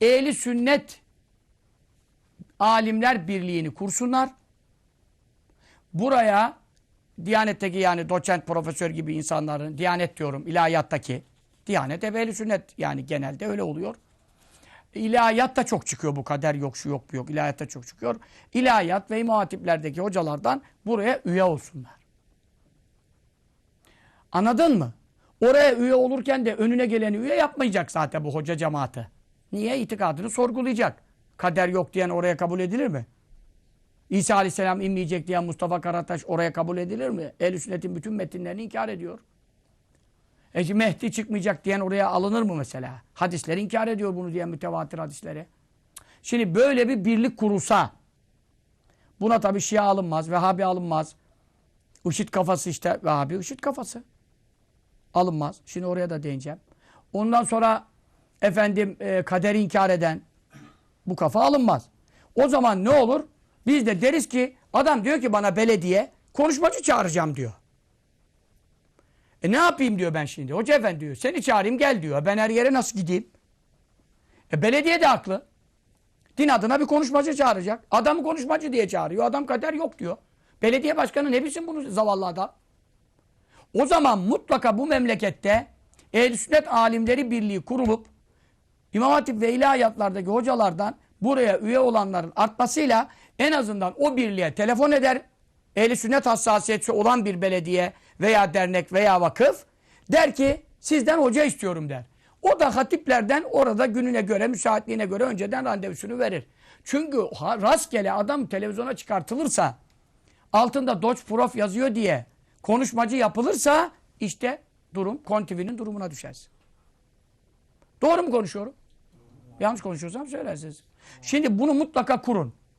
ehli sünnet alimler birliğini kursunlar. Buraya Diyanetteki yani doçent, profesör gibi insanların, Diyanet diyorum, ilahiyattaki, Diyanet hep ehli sünnet yani genelde öyle oluyor. İlahiyat da çok çıkıyor bu kader yok şu yok bu yok. İlahiyat da çok çıkıyor. İlahiyat ve imam hocalardan buraya üye olsunlar. Anladın mı? Oraya üye olurken de önüne geleni üye yapmayacak zaten bu hoca cemaati. Niye? İtikadını sorgulayacak. Kader yok diyen oraya kabul edilir mi? İsa Aleyhisselam inmeyecek diyen Mustafa Karataş oraya kabul edilir mi? Ehl-i Sünnet'in bütün metinlerini inkar ediyor. E Mehdi çıkmayacak diyen oraya alınır mı mesela? Hadisleri inkar ediyor bunu diyen mütevatir hadisleri. Şimdi böyle bir birlik kurulsa buna tabi Şia alınmaz, Vehhabi alınmaz. IŞİD kafası işte Vehhabi IŞİD kafası. Alınmaz. Şimdi oraya da değineceğim. Ondan sonra efendim e, kaderi inkar eden bu kafa alınmaz. O zaman ne olur? Biz de deriz ki adam diyor ki bana belediye konuşmacı çağıracağım diyor. E ne yapayım diyor ben şimdi. Hoca efendi diyor. Seni çağırayım gel diyor. Ben her yere nasıl gideyim? E belediye de haklı. Din adına bir konuşmacı çağıracak. Adamı konuşmacı diye çağırıyor. Adam kader yok diyor. Belediye başkanı ne bilsin bunu zavallı adam? O zaman mutlaka bu memlekette ehl sünnet alimleri birliği kurulup İmam Hatip ve ilahiyatlardaki hocalardan buraya üye olanların artmasıyla en azından o birliğe telefon eder. Ehli sünnet hassasiyeti olan bir belediye veya dernek veya vakıf der ki sizden hoca istiyorum der. O da hatiplerden orada gününe göre, müsaitliğine göre önceden randevusunu verir. Çünkü rastgele adam televizyona çıkartılırsa altında Doç Prof yazıyor diye konuşmacı yapılırsa işte durum Kontivi'nin durumuna düşersin. Doğru mu konuşuyorum? Yanlış konuşuyorsam söylersiniz. Şimdi bunu mutlaka kurun.